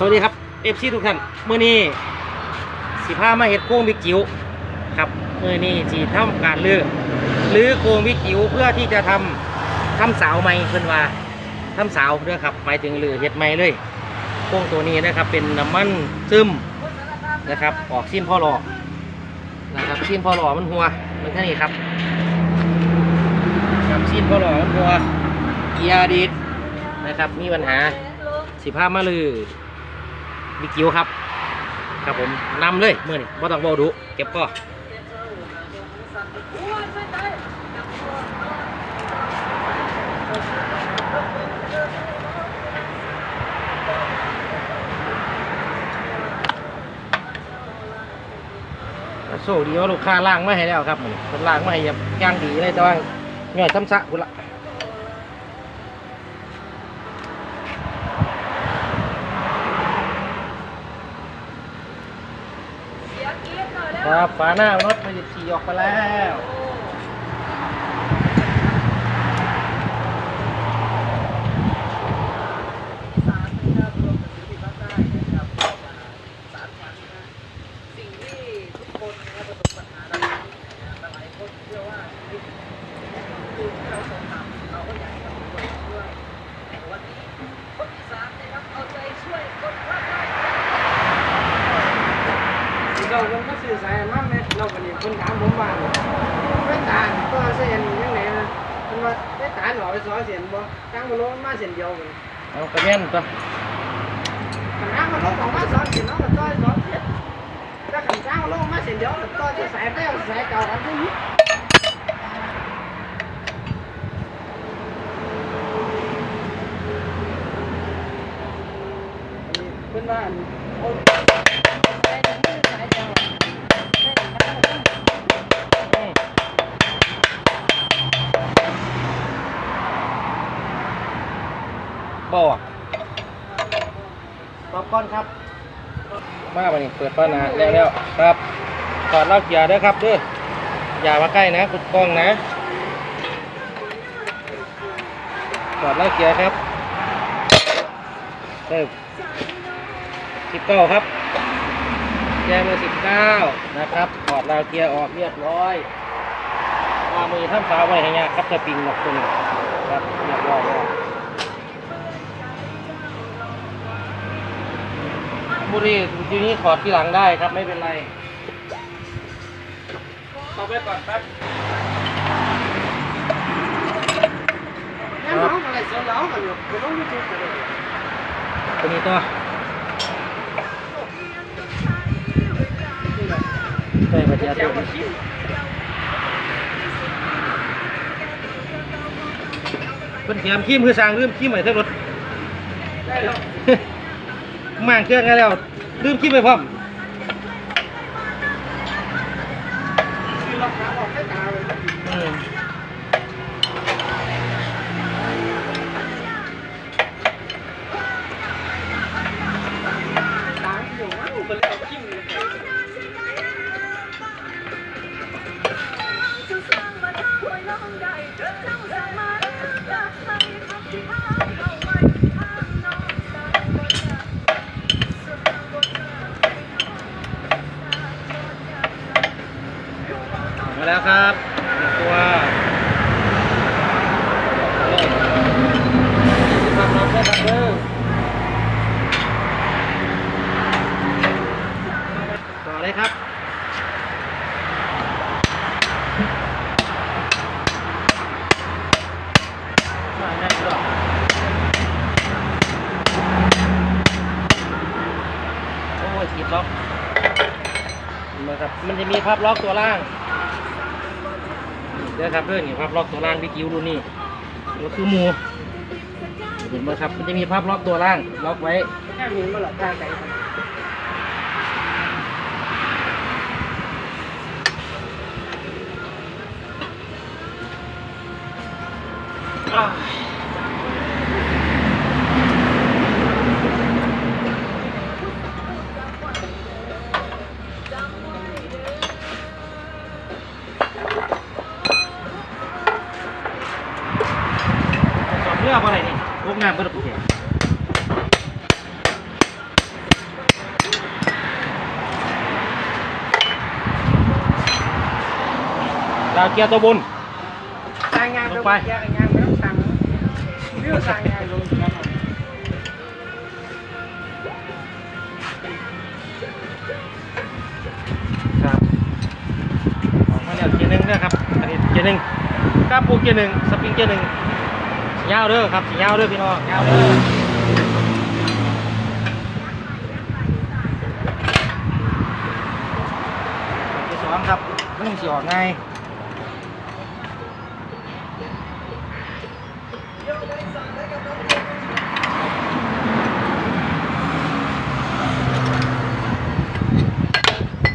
สวัสดีครับเอฟซีทุกท่านเมื่อนี้สิพามาเห็ดโค้งบิ๊กจิ๋วครับเมื่อนี้จีทำการลือลื้อโค้งบิ๊กจิ๋วเพื่อที่จะทำทำเสาใหม่เพิ่นว่าทำเสาเด้อครับหมายถึงลือเห็ดใหม่เลยโค้งตัวนี้นะครับ เป็นน้ำมันซึมนะครับ ออกสิ้นพ่อหล่อนะครับสิ้นพ่อหล่อมันหัวมันแค่นี้ครับครับสิ้นพ่อหล่อมันหัวเกียร์ดีดนะครับมีปัญหาสิพามาลือ บิ๊กจิ๋วครับ ครับผมนำเลยเมื่อนี่บ่ต้องเบาดุเก็บก็โชคดีว่าลูกค้าล่างไมาให้แล้วครับมันเป็นล่างไมาให้ย่างดีเลยแต่ว่าง่อยซ้ำซะกุละ ครับฝาหน้ารถไปฉี่ออกไปแล้ว สิ่งที่ทุกคนนะครับประสบปัญหาในนี้นะหลายคนเชื่อว่าชีวิตคือที่เราทรงทำเราก็อยากให้กับทุกคนช่วยแต่วันนี้คนที่สามนะครับเอาใจช่วยคนภาคใต้ เราคงก็สื่อสารมาก ไหมเราคนนี้คนถามผมว่าไม่ตาก็เสียนยังไงนะมันว่าได้ตาหน่อยสอเสียนบ่ตั้งมาลงมาเสียนเดียวกันเอากระเมียนตัวขันาดมันลงของมาสอนเสียนน้องก็ต้อยสอนเสียนถ้าขันตั้งมาลงมาเสียนเดียวก็ต้อยจะสายไปเอาสายเก่ากันทุกนี้เพิ่นว่านโอ้ยสายเก่าใบอกตอบก่อนครับ มาไปนี่เปิดป้าหนาแล้วแล้วครับถอดเหล้าเกียร์เด้อครับเด้ออย่ามาใกล้นะกุดกล้องนะถอดเหล้าเกียร์ครับเริ่มสิบเก้าครับแจมือสิบเก้านะครับถอดเหล้าเกียร์ออกเรียบร้อยวางมือท่ำเท้าไว้ให้เงี้ยครับจะปิงหมดตัวนี้ครับเรียบร้อยแล้ว บุรี่ทีนี้ถอดที่หลังได้ครับไม่เป็นไรต่อไปก่อนแป๊บน้องอะไรสอนเรากันอยู่ไปลงยูทูบกันเลยตัวนี้ตัวใช่ปัจจัยเจ้าตัวมานี้คิดเป็นเขียมขี้มคือสร้างเลื่อมขี้ใหม่ทั้งรถได้แล้ว มางเครื่องกันแล้วลืมคิดไปพร้อมอราคาออกให้ตาเลยอืม มันจะมีพับล็อกตัวล่างเด้อครับเพื่อนนี่พับล็อกตัวล่างที่กิ้วรุ่นนี้ก็คือหมูเห็นไหมครับ มันจะมีพับล็อกตัวล่างล็อกไว้แค่มีมาหลับตาใจสอบเรืออะไรนี่พวาบ่ได้แาเกียตัวบน รายงานลงไปยกงานไม่ต้องสั่งเรื่องรายงนลครับผมครับออวเกียร์หนึ่งนะครับอันนี้เกียร์หนึ่งกล้าปูเกียร์หนึ่งสปริงเกียร์หนึ่ง ยาวเด้อครับสียาวเด้อพี่น้องยาวเด้อเกียร์สองครับไม่ต้องสีออกง่าย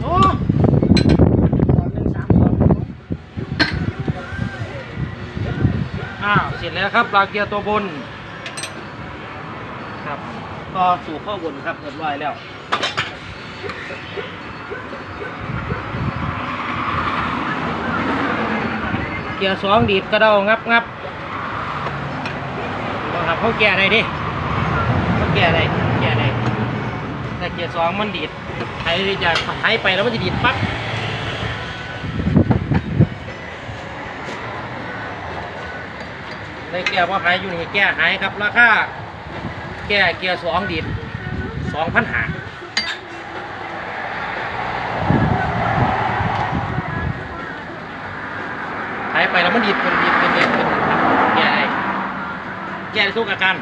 โอ้ สองหนึ่งสามสอง อ้าว เส ร็จแล้วครับปลาเกียร์ตัวบน ครับก็สู่ข้อบนครับเรียบร้อยแล้วเกียร์สองดีดกระเดางับงับครับเขาแก่ได้ดิเขาแก่ได้แก่ได้แต่เกียร์สองมันดีดไถจะไถไปแล้วมันจะดีดปั๊บ ในแก้ว่าหายอยู่นี่แก้หายครับ ราคาแก้เกียร์สองดิบสองพันหาหายไปแล้วมันดิบเป็นดิบเป็นเด็กเป็นแก้ได้แก้ได้ทุกอาการ